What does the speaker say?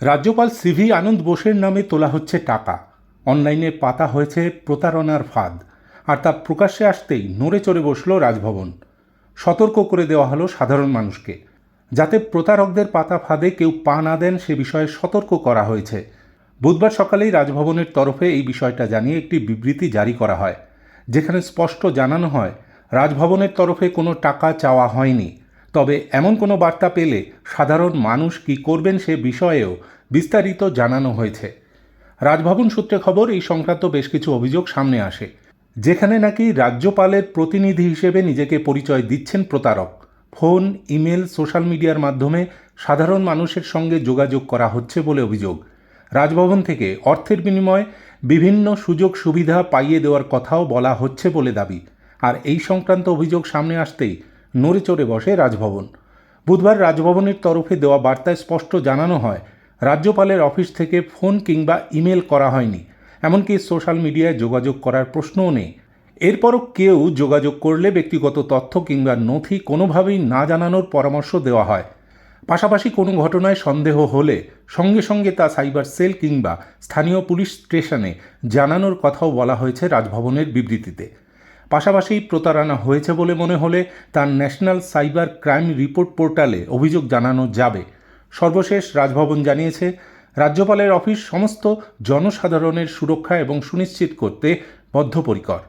রাজ্যপাল সিভি আনন্দ বোসের নামে তোলা হচ্ছে টাকা। অনলাইনে পাতা হয়েছে প্রতারণার ফাঁদ। আর তা প্রকাশ্যে আসতেই নড়ে চড়ে বসল রাজভবন। সতর্ক করে দেওয়া হলো সাধারণ মানুষকে। যাতে প্রতারকদের পাতা ফাঁদে কেউ পা না দেন, সে বিষয়ে সতর্ক করা হয়েছে। বুধবার সকালেই রাজভবনের তরফে এই বিষয়টা জানিয়ে একটি বিবৃতি জারি করা হয়। যেখানে স্পষ্ট জানানো হয়, রাজভবনের তরফে কোনো টাকা চাওয়া হয়নি। তবে এমন কোনো বার্তা পেলে সাধারণ মানুষ কি করবেন সে বিষয়েও বিস্তারিত জানানো হয়েছে। রাজভবন সূত্রে খবর, এই সংক্রান্ত বেশ কিছু অভিযোগ সামনে আসে। যেখানে নাকি রাজ্যপালের প্রতিনিধি হিসেবে নিজেকে পরিচয় দিচ্ছেন প্রতারক। ফোন, ইমেল, সোশ্যাল মিডিয়ার মাধ্যমে সাধারণ মানুষের সঙ্গে যোগাযোগ করা হচ্ছে বলে অভিযোগ। রাজভবন থেকে অর্থের বিনিময়ে বিভিন্ন সুযোগ সুবিধা পাইয়ে দেওয়ার কথাও বলা হচ্ছে বলে দাবি। আর এই সংক্রান্ত অভিযোগ সামনে আসতেই নড়ে চড়ে বসে রাজভবন। বুধবার রাজভবনের তরফে দেওয়া বার্তায় স্পষ্ট জানানো হয়, রাজ্যপালের অফিস থেকে ফোন কিংবা ইমেল করা হয়নি। এমনকি সোশ্যাল মিডিয়ায় যোগাযোগ করার প্রশ্নও নেই। এরপরও কেউ যোগাযোগ করলে ব্যক্তিগত তথ্য কিংবা নথি কোনোভাবেই না জানানোর পরামর্শ দেওয়া হয়। পাশাপাশি কোনো ঘটনায় সন্দেহ হলে সঙ্গে সঙ্গে তা সাইবার সেল কিংবা স্থানীয় পুলিশ স্টেশনে জানানোর কথাও বলা হয়েছে রাজভবনের বিবৃতিতে। পাশাপাশি প্রতারণা হয়েছে বলে মনে হলে তার ন্যাশনাল সাইবার ক্রাইম রিপোর্ট পোর্টালে অভিযোগ জানানো যাবে। সর্বশেষ রাজভবন জানিয়েছে, রাজ্যপালের অফিস সমস্ত জনসাধারণের সুরক্ষা এবং সুনিশ্চিত করতে বদ্ধপরিকর।